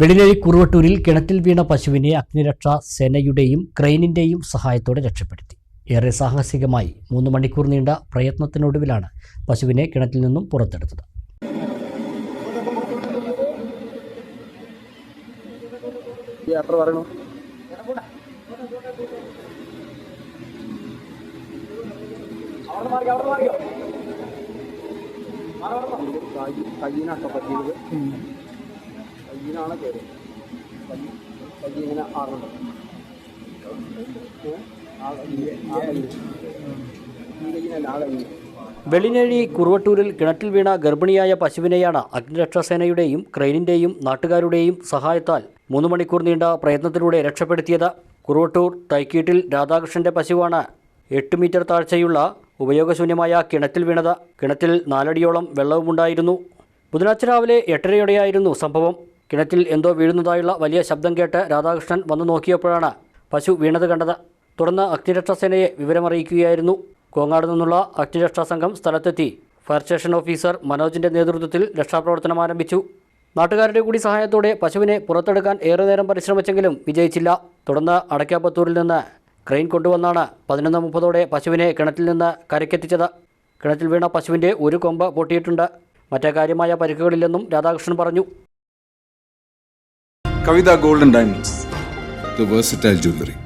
വെളിനഴി കുറുവട്ടൂരിൽ കിണറ്റിൽ വീണ പശുവിനെ അഗ്നിരക്ഷാ സേനയുടെയും ക്രെയിനിന്റെയും സഹായത്തോടെ രക്ഷപ്പെടുത്തി. ഏറെ സാഹസികമായി മൂന്ന് മണിക്കൂർ നീണ്ട പ്രയത്നത്തിനൊടുവിലാണ് പശുവിനെ കിണറ്റിൽ നിന്നും പുറത്തെടുത്തത്. യാത്ര കയ്യിനാട്ടോ പറ്റിയത്. കയ്യിനാണ് കയറി കൈ കൈ ഇങ്ങനെ ആറുണ്ട് ആ കയ്യിൽ ആ കയ്യിൽ ഈ കയ്യിനല്ല ആ കയ്യിൽ വെളിനഴി കുറുവട്ടൂരിൽ കിണറ്റിൽ വീണ ഗർഭിണിയായ പശുവിനെയാണ് അഗ്നിരക്ഷാസേനയുടെയും ക്രൈനിന്റെയും നാട്ടുകാരുടെയും സഹായത്താൽ മൂന്ന് മണിക്കൂർ നീണ്ട പ്രയത്നത്തിലൂടെ രക്ഷപ്പെടുത്തിയത് കുറുവട്ടൂർ തൈക്കീട്ടിൽ രാധാകൃഷ്ണന്റെ പശുവാണ്. എട്ട് മീറ്റർ താഴ്ചയുള്ള ഉപയോഗശൂന്യമായ കിണറ്റിൽ വീണത്. കിണറ്റിൽ നാലടിയോളം വെള്ളവുമുണ്ടായിരുന്നു. ബുധനാഴ്ച രാവിലെ എട്ടരയോടെയായിരുന്നു സംഭവം. കിണറ്റിൽ എന്തോ വീഴുന്നതായുള്ള വലിയ ശബ്ദം കേട്ട് രാധാകൃഷ്ണൻ വന്നു നോക്കിയപ്പോഴാണ് പശു വീണത് കണ്ടത്. തുടർന്ന് അഗ്നിരക്ഷാസേനയെ വിവരമറിയിക്കുകയായിരുന്നു. കോങ്ങാട് നിന്നുള്ള അഗ്നിരക്ഷാ സംഘം സ്ഥലത്തെത്തി. ഫയർ സ്റ്റേഷൻ ഓഫീസർ മനോജിന്റെ നേതൃത്വത്തിൽ രക്ഷാപ്രവർത്തനം ആരംഭിച്ചു. നാട്ടുകാരുടെ കൂടി സഹായത്തോടെ പശുവിനെ പുറത്തെടുക്കാൻ ഏറെ നേരം പരിശ്രമിച്ചെങ്കിലും വിജയിച്ചില്ല. തുടർന്ന് അടയ്ക്കാപ്പത്തൂരിൽ നിന്ന് ക്രെയിൻ കൊണ്ടുവന്നാണ് പതിനൊന്ന് മുപ്പതോടെ പശുവിനെ കിണറ്റിൽ നിന്ന് കരയ്ക്കെത്തിച്ചത്. കിണറ്റിൽ വീണ പശുവിന്റെ ഒരു കൊമ്പ് പൊട്ടിയിട്ടുണ്ട്. മറ്റേ കാര്യമായ പരിക്കുകളില്ലെന്നും രാധാകൃഷ്ണൻ പറഞ്ഞു. Gold and Diamonds, the versatile jewelry.